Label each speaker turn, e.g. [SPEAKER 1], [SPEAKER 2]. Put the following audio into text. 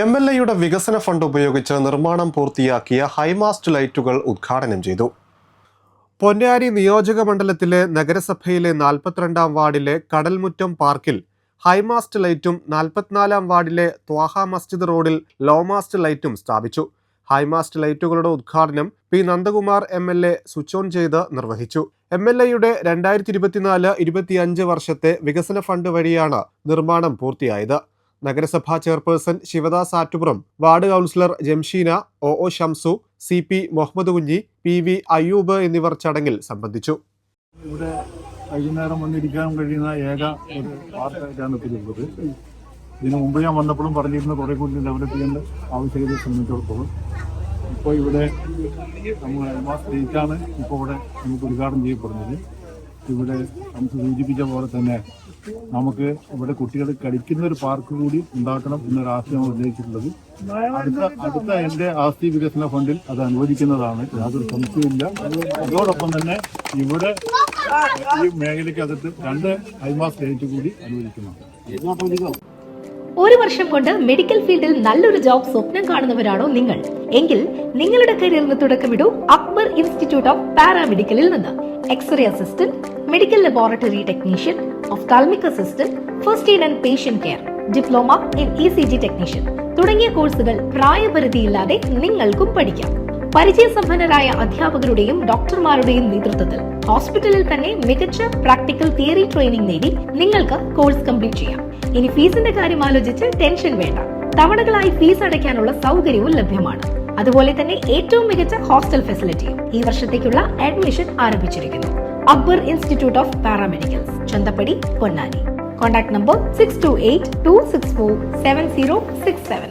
[SPEAKER 1] M L എയുടെ വികസന fund ഉപയോഗിച്ച് നിർമ്മാണം പൂർത്തിയാക്കിയ ഹൈമാസ്റ്റ് ലൈറ്റുകൾ ഉദ്ഘാടനം ചെയ്തു. പൊന്നാരി നിയോജക മണ്ഡലത്തിലെ നഗരസഭയിലെ നാൽപ്പത്തിരണ്ടാം വാർഡിലെ കടൽമുറ്റം പാർക്കിൽ ഹൈമാസ്റ്റ് ലൈറ്റും നാൽപ്പത്തിനാലാം വാർഡിലെ ത്വാഹ മസ്ജിദ് റോഡിൽ ലോമാസ്റ്റ് ലൈറ്റും സ്ഥാപിച്ചു. ഹൈമാസ്റ്റ് ലൈറ്റുകളുടെ ഉദ്ഘാടനം P Nandakumar M L A switch on ചെയ്ത് നിർവഹിച്ചു. എം എൽ എയുടെ രണ്ടായിരത്തി ഇരുപത്തിനാല് ഇരുപത്തിയഞ്ച് വർഷത്തെ വികസന ഫണ്ട് വഴിയാണ് നിർമ്മാണം പൂർത്തിയായത്. നഗരസഭാ chairperson Sivadas Attupuram ward councillor Jamsheena O O Shamsu C P Muhammad Kunhi P V Ayyub എന്നിവർ ചടങ്ങിൽ സംബന്ധിച്ചു.
[SPEAKER 2] ഇവിടെ വൈകുന്നേരം വന്നിരിക്കാൻ കഴിയുന്ന ഏക ഒരു വാർത്തയായിട്ടാണ് ഇതിലുള്ളത് ഇതിനു മുമ്പ് ഞാൻ വന്നപ്പോഴും പറഞ്ഞിരുന്ന കുറെ കൂടി ഡെവലപ്പ് ചെയ്യേണ്ട ആവശ്യകതയെ സംബന്ധിച്ചിടത്തോളം. ഇപ്പോൾ ഇവിടെ നമ്മൾ അൽമാസ് സ്റ്റേറ്റാണ് ഇപ്പോൾ ഇവിടെ നമുക്ക് ഉദ്ഘാടനം ചെയ്യപ്പെടുന്നത്. ഇവിടെ നമുക്ക് സൂചിപ്പിച്ച പോലെ തന്നെ നമുക്ക് ഇവിടെ കുട്ടികൾ കളിക്കുന്ന ഒരു പാർക്ക് കൂടി ഉണ്ടാക്കണം എന്നൊരു ആശയം ഉന്നയിച്ചിട്ടുള്ളത്. അടുത്ത അടുത്ത എന്റെ ആസ്തി വികസന ഫണ്ടിൽ അത് അനുവദിക്കുന്നതാണ്. യാതൊരു സംശയമില്ല അതോടൊപ്പം തന്നെ ഇവിടെ ഈ മേഖലയ്ക്കകത്ത് രണ്ട് ഹൈമാ സ്റ്റേറ്റ് കൂടി അനുവദിക്കുന്നുണ്ട്.
[SPEAKER 3] ഒരു വർഷം കൊണ്ട് മെഡിക്കൽ ഫീൽഡിൽ നല്ലൊരു ജോബ് സ്വപ്നം കാണുന്നവരാണോ നിങ്ങൾ? എങ്കിൽ നിങ്ങളുടെ കരിയറിന് തുടക്കമിടൂ അക്ബർ ഇൻസ്റ്റിറ്റ്യൂട്ട് ഓഫ് പാരാമെഡിക്കലിൽ നിന്ന്. X ray assistant medical laboratory technician ophthalmic assistant first aid and patient care diploma in E C G technician തുടങ്ങിയ കോഴ്സുകൾ പ്രായപരിധിയില്ലാതെ നിങ്ങൾക്കും പഠിക്കാം. പരിചയസമ്പന്നരായ അധ്യാപകരുടെയും ഡോക്ടർമാരുടെയും നേതൃത്വത്തിൽ ഹോസ്പിറ്റലിൽ തന്നെ മികച്ച പ്രാക്ടിക്കൽ തിയറി ട്രെയിനിങ് നേടി നിങ്ങൾക്ക് കോഴ്സ് കംപ്ലീറ്റ് ചെയ്യാം. ഇനി ഫീസിന്റെ കാര്യം ആലോചിച്ച് ടെൻഷൻ വേണ്ട. തവണകളായി ഫീസ് അടയ്ക്കാനുള്ള സൗകര്യവും ലഭ്യമാണ്. അതുപോലെ തന്നെ ഏറ്റവും മികച്ച ഹോസ്റ്റൽ ഫെസിലിറ്റിയും ഈ വർഷത്തേക്കുള്ള അഡ്മിഷൻ ആരംഭിച്ചിരിക്കുന്നു. Akbar institute of paramedicals Chanthappadi Ponnani. Contact number six two eight two six four seven zero six seven